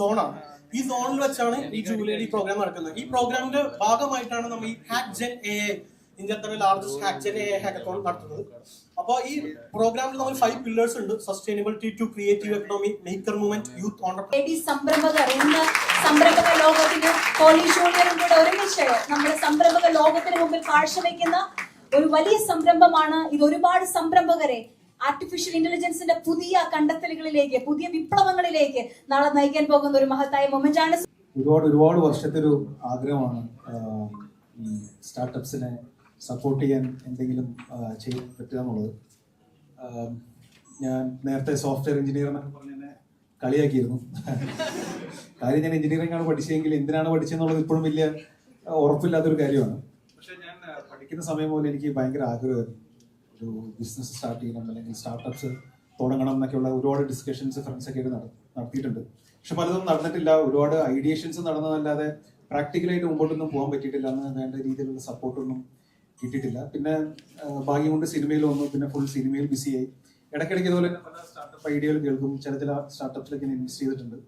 സോണാണ് ഈ സോണിൽ വെച്ചാണ് ഈ ജൂലൈയിൽ ഈ പ്രോഗ്രാം നടക്കുന്നത്. ഈ പ്രോഗ്രാമിന്റെ ഭാഗമായിട്ടാണ് നമ്മൾ ഈ ഹാക്ക് ജെൻ എ ഇന്ത്യ തന്നെ largest hack gen A hackathon നടത്തുന്നത്. അപ്പോൾ ഈ പ്രോഗ്രാമിൽ നമ്മൾ ഫൈവ് പില്ലേഴ്സ് ഉണ്ട്. Sustainability to creative economy maker movement youth entrepreneur ladies സംരംഭകർ സംരംഭക ലോകത്തിന് പോലീസ് യൂണിയനും കൂടെ നമ്മുടെ സംരംഭക ലോകത്തിന് മുമ്പിൽ കാഴ്ചവെക്കുന്ന ഒരു വലിയ സംരംഭമാണ്. ഇത് ഒരുപാട് സംരംഭകരെ ആർട്ടിഫിഷ്യൽ ഇന്റലിജൻസിന്റെ പുതിയ കണ്ടെത്തലുകളിലേക്ക് പുതിയ വിപ്ലവങ്ങളിലേക്ക് നാളെ നയിക്കാൻ പോകുന്ന ഒരു മഹത്തായ മൊമെന്റ് ആണ്. ഒരുപാട് ഒരുപാട് വർഷത്തെ ഒരു ആഗ്രഹമാണ് ഈ സ്റ്റാർട്ടപ്സിനെ സപ്പോർട്ട് ചെയ്യാൻ എന്തെങ്കിലും ചെയ്യാൻ പറ്റുക എന്നുള്ളത്. ഞാൻ നേരത്തെ സോഫ്റ്റ്വെയർ എഞ്ചിനീയർ എന്നൊക്കെ പറഞ്ഞ് എന്നെ കളിയാക്കിയിരുന്നു. കാര്യം ഞാൻ എഞ്ചിനീയറിംഗ് ആണ് പഠിച്ചതെങ്കിൽ എന്തിനാണ് പഠിച്ചതെന്നുള്ളത് ഇപ്പോഴും വലിയ ഉറപ്പില്ലാത്തൊരു കാര്യമാണ്. പക്ഷെ ഞാൻ പഠിക്കുന്ന സമയം പോലെ എനിക്ക് ഭയങ്കര ആഗ്രഹമായിരുന്നു. ഒരു ബിസിനസ് സ്റ്റാർട്ട് ചെയ്യണം അല്ലെങ്കിൽ സ്റ്റാർട്ടപ്സ് തുടങ്ങണം എന്നൊക്കെയുള്ള ഒരുപാട് ഡിസ്കഷൻസ് ഫ്രണ്ട്സ് ഒക്കെ ആയിട്ട് നടത്തിയിട്ടുണ്ട്. പക്ഷെ പലതും നടന്നിട്ടില്ല. ഒരുപാട് ഐഡിയേഷൻസ് നടന്നതല്ലാതെ പ്രാക്ടിക്കലായിട്ട് മുമ്പോട്ടൊന്നും പോകാൻ പറ്റിയിട്ടില്ല എന്ന് വേണ്ട രീതിയിലുള്ള സപ്പോർട്ടൊന്നും കിട്ടിയിട്ടില്ല. പിന്നെ ഭാഗ്യം കൊണ്ട് സിനിമയിൽ വന്നു. പിന്നെ ഫുൾ സിനിമയിൽ ബിസിയായി ഇടയ്ക്കിടയ്ക്ക് ഇതുപോലെ പല സ്റ്റാർട്ടപ്പ് ഐഡിയകൾ കേൾക്കും. ചില ചില സ്റ്റാർട്ടപ്സിലൊക്കെ ഇൻവെസ്റ്റ് ചെയ്തിട്ടുണ്ട്.